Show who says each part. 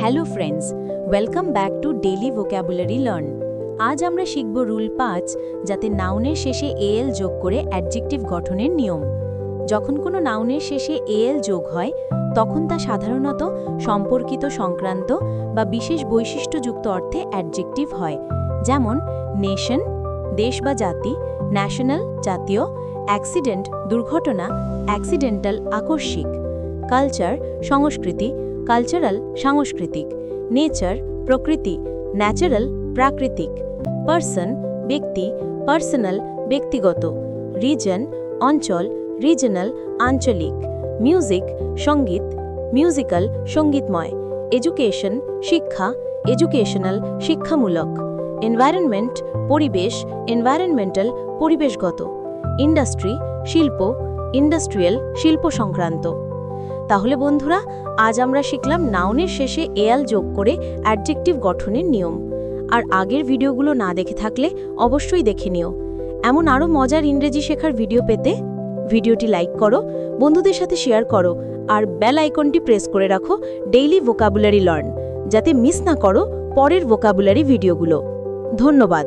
Speaker 1: Hello friends welcome back to daily vocabulary learn আজ আমরা শিখব রুল পাঁচ, যাতে নাউনের শেষে এএল যোগ করে অ্যাডজেক্টিভ গঠনের নিয়ম। যখন কোনো নাউনের শেষে এএল যোগ হয়, তখন তা সাধারণত সম্পর্কিত সংক্রান্ত বা বিশেষ বৈশিষ্ট্যযুক্ত অর্থে অ্যাডজেক্টিভ হয়। যেমন নেশন দেশ বা জাতি ন্যাশনাল জাতীয় অ্যাক্সিডেন্ট দুর্ঘটনা অ্যাক্সিডেন্টাল আকস্মিক। কালচার সংস্কৃতি কালচারাল সাংস্কৃতিক নেচার প্রকৃতি ন্যাচারাল প্রাকৃতিক পার্সন ব্যক্তি পার্সোনাল ব্যক্তিগত রিজন অঞ্চল রিজনাল আঞ্চলিক মিউজিক সংগীত মিউজিক্যাল সঙ্গীতময় এডুকেশন শিক্ষা এডুকেশনাল শিক্ষামূলক এনভায়রনমেন্ট পরিবেশ এনভায়রনমেন্টাল পরিবেশগত ইন্ডাস্ট্রি শিল্প ইন্ডাস্ট্রিয়াল শিল্প সংক্রান্ত। তাহলে বন্ধুরা, আজ আমরা শিখলাম নাউনের শেষে এয়াল যোগ করে অ্যাডজেক্টিভ গঠনের নিয়ম। আর আগের ভিডিওগুলো না দেখে থাকলে অবশ্যই দেখে নিও। এমন আরও মজার ইংরেজি শেখার ভিডিও পেতে ভিডিওটি লাইক করো, বন্ধুদের সাথে শেয়ার করো, আর বেল আইকনটি প্রেস করে রাখো ডেইলি ভোকাবুলারি লার্ন যাতে মিস না করো পরের ভোকাবুলারি ভিডিওগুলো। ধন্যবাদ।